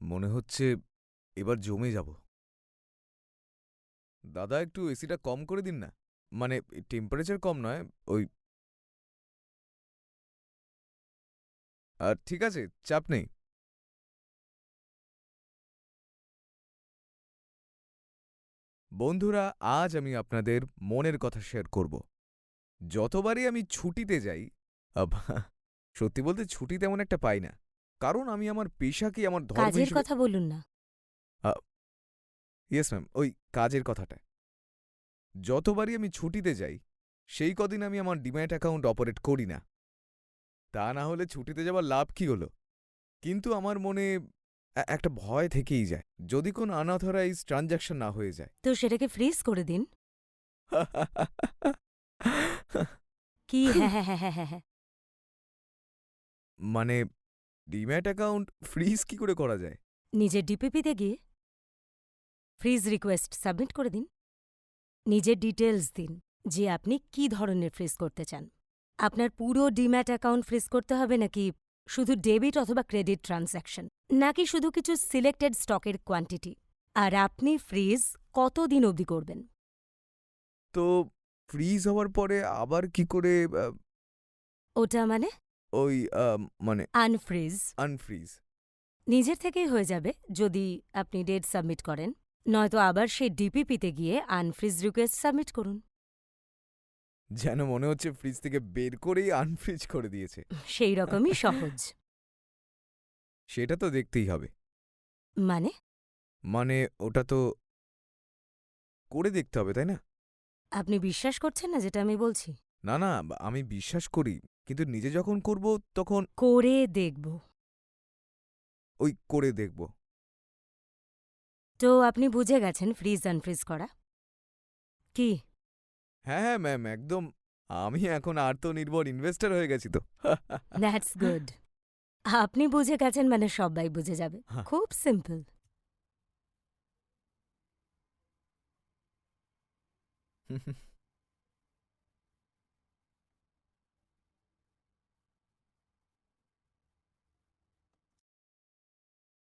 মনে হচ্ছে এবার জমে যাব। দাদা, একটু এসিটা কম করে দিন না। মানে টেম্পারেচার কম নয়, ওই আর ঠিক আছে, চাপ নেই। বন্ধুরা, আজ আমি আপনাদের মনের কথা শেয়ার করব। যতবারই আমি ছুটিতে যাই সত্যি বলতে ছুটি তেমন একটা পাই না। কারণ আমি আমার পেশাকে আমার ধর্ম কাজের হিসেবে কথা বলুন না। ইয়েস ম্যাম ওই কাজের কথাটা যতবারই আমি ছুটিতে যাই সেই কদিন আমি আমার ডিম্যাট অ্যাকাউন্ট অপারেট করি না। তা না হলে ছুটিতে যাবার লাভ কি হলো? কিন্তু আমার মনে এ- একটা ভয় থেকেই যায় যদি কোন আনঅথরাইজ ট্রানজ্যাকশন না হয়ে যায়। তো সেটাকে ফ্রিজ করে দিন। কি? হ্যাঁ হ্যাঁ হ্যাঁ হ্যাঁ হ্যাঁ হ্যাঁ। মানে ডিম্যাট অ্যাকাউন্ট ফ্রিজ কি করে করা যায়? নিজের ডিপিপিতে গিয়ে ফ্রিজ রিকোয়েস্ট সাবমিট করে দিন। নিজের ডিটেলস দিন যে আপনি কি ধরনের ফ্রিজ করতে চান। আপনার পুরো ডিম্যাট অ্যাকাউন্ট ফ্রিজ করতে হবে নাকি শুধু ডেবিট অথবা ক্রেডিট ট্রানজ্যাকশন? নাকি শুধু কিছু সিলেক্টেড স্টকের কোয়ান্টিটি? আর আপনি ফ্রিজ কতদিন অবধি করবেন? তো ফ্রিজ হওয়ার পরে আবার কি করে আহ, ওটা মানে? ওই আহ, মানে আনফ্রিজ আনফ্রিজ নিজের থেকেই হয়ে যাবে যদি আপনি ডেট সাবমিট করেন। নয়তো আবার সেই ডিপিপিতে গিয়ে আনফ্রিজ রিকোয়েস্ট সাবমিট করুন। যেন মনে হচ্ছে ফ্রিজ থেকে বের করেই আনফ্রিজ করে দিয়েছে। সেই রকমই সহজ। সেটা তো দেখতেই হবে। মানে? মানে ওটা তো করে দেখতে হবে তাই না? আপনি বিশ্বাস করছেন না যেটা আমি বলছি? না না আমি বিশ্বাস করি কিন্তু নিজে যখন করব তখন করে দেখব। ওই করে দেখব। তো আপনি বুঝে গেছেন ফ্রিজ আনফ্রিজ করা? কি? হ্যাঁ হ্যাঁ ম্যাম একদম। আমি এখন আত্মনির্ভর ইনভেস্টর হয়ে গেছি তো। দ্যাটস গুড আপনি বুঝে গেছেন মানে সবাই বুঝে যাবে। হ্যাঁ। খুব সিম্পল হুম হুম